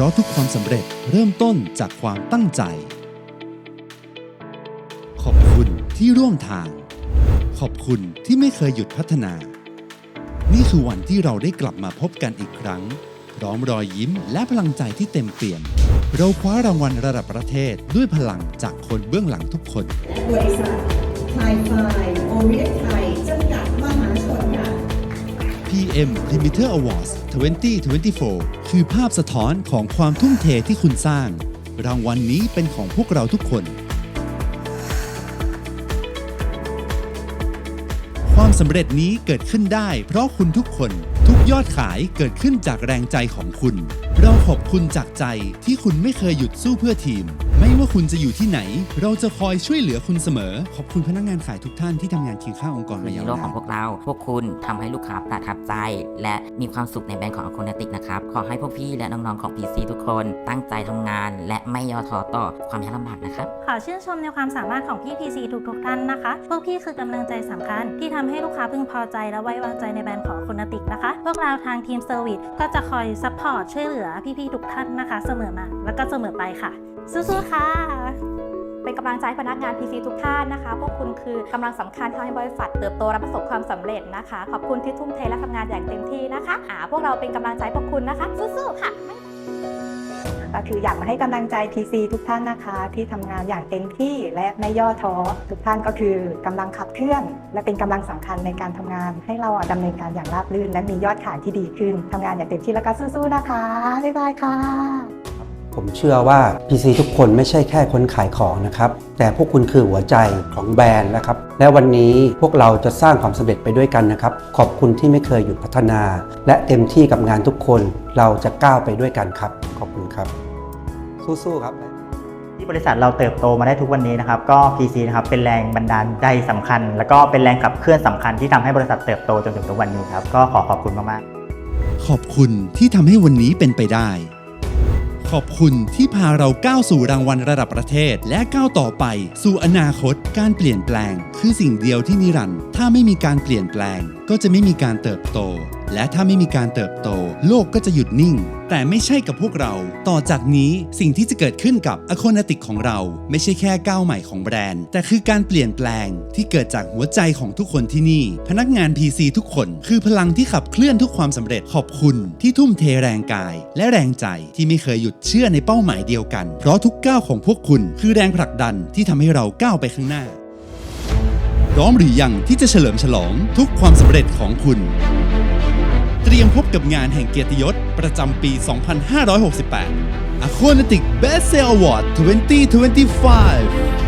ราะทุกความสำเร็จเริ่มต้นจากความตั้งใจ ขอบคุณที่ร่วมทาง ขอบคุณที่ไม่เคยหยุดพัฒนา นี่คือวันที่เราได้กลับมาพบกันอีกครั้ง พร้อมรอยยิ้มและพลังใจที่เต็มเปี่ยม เราคว้ารางวัลระดับประเทศด้วยพลังจากคนเบื้องหลังทุกคน บริษัทไทยไฟโอเรียนไทย PM Limiter Awards 2024 คือภาพสะท้อนของความทุ่มเทที่คุณสร้าง รางวัลนนี้เป็นของพวกเราทุกคน ความสำเร็จนี้เกิดขึ้นได้เพราะคุณทุกคน ทุกยอดขายเกิดขึ้นจากแรงใจของคุณ เราขอบคุณจากใจที่คุณไม่เคยหยุดสู้เพื่อทีม ไม่ว่าคุณจะอยู่ที่ไหน เราจะคอยช่วยเหลือคุณเสมอ ขอบคุณพนักงานขายทุกท่านที่ทำงานเคียงข้างองค์กรมาฮียาวโร่นาของนพวกเรา พวกคุณทำให้ลูกค้าประทับใจ และมีความสุขในแบรนด์ของอ c ค n ติกนะครับ ขอให้พวกพี่และน้องๆของ PC ทุกคนตั้งใจทำงาน และไม่ย่อท้อต่อความยากลำบากนะครับ ขอชื่นชมในความสามารถของพี่ PC ทุกๆท่านนะคะ พวกพี่คือกำลังใจสำคัญที่ทำให้ลูกค้าพึงพอใจและไว้วางใจในแบรนด์ของคุณติกนะคะพวกเราทางทีมเซอร์วิสก็จะคอยซัพพอร์ตช่วยเหลือพี่ๆทุกท่านนะคะ เสมอมา แล้วก็เสมอไปค่ะ สู้ๆค่ะ เป็นกำลังใจพนักงาน PC ทุกท่านนะคะ พวกคุณคือกำลังสำคัญทำให้บริษัทเติบโตและประสบความสำเร็จนะคะ ขอบคุณที่ทุ่มเทและทำงานอย่างเต็มที่นะคะอ่าพวกเราเป็นกำลังใจพวกคุณนะคะ สู้ๆค่ะ ก็คืออยากมาให้กำลังใจ PC ทุกท่านนะคะ ที่ทำงานอย่างเต็มที่และไม่ย่อท้อทุกท่านก็คือกำลังขับเคลื่อน และเป็นกำลังสำคัญในการทำงาน ให้เราดำเนินการอย่างราบรื่น และมียอดขายที่ดีขึ้นทำงานอย่างเต็มที่แล้วก็สู้ๆนะคะบ๊ายบายค่ะ ผมเชื่อว่า PC ทุกคนไม่ใช่แค่คนขายของนะครับ แต่พวกคุณคือหัวใจของแบรนด์นะครับ และวันนี้พวกเราจะสร้างความสำเร็จไปด้วยกันนะครับ ขอบคุณที่ไม่เคยหยุดพัฒนา และเต็มที่กับงานทุกคน เราจะก้าวไปด้วยกันครับ ขอบคุณครับ สู้ๆครับ ที่บริษัทเราเติบโตมาได้ทุกวันนี้นะครับ ก็ PC นะครับเป็นแรงบันดาลใจสำคัญ แล้วก็เป็นแรงขับเคลื่อนสำคัญที่ทำให้บริษัทเติบโตจนถึงทุกวันนี้ครับ ก็ขอขอบคุณมากๆ ขอบคุณที่ทำให้วันนี้เป็นไปได้ ขอบคุณที่พาเราก้าวสู่รางวัลระดับประเทศ และก้าวต่อไป สู่อนาคต การเปลี่ยนแปลง คือสิ่งเดียวที่นิรันดร์ถ้าไม่มีการเปลี่ยนแปลง ก็จะไม่มีการเติบโต และถ้าไม่มีการเติบโต โลกก็จะหยุดนิ่ง แต่ไม่ใช่กับพวกเรา ต่อจากนี้สิ่งที่จะเกิดขึ้นกับอ c ค n ติกของเรา ไม่ใช่แค่ก้าวใหม่ของแบรนด์ แต่คือการเปลี่ยนแปลงที่เกิดจากหัวใจของทุกคนที่นี่ พนักงาน PC ทุกคน คือพลังที่ขับเคลื่อนทุกความสำเร็จขอบคุณ ที่ทุ่มเทแรงกาย และแรงใจที่ไม่เคยหยุดเชื่อในเป้าหมายเดียวกัน เพราะทุกก้าวของพวกคุณ คือแรงผลักดันที่ทำให้เราก้าวไปข้างหน้า พร้อมหรือยังที่จะเฉลิมฉลองทุกความสำเร็จของคุณ เตรียมพบกับงานแห่งเกียรติยศประจำปี 2568 Aquanatic Best Sale Award 2025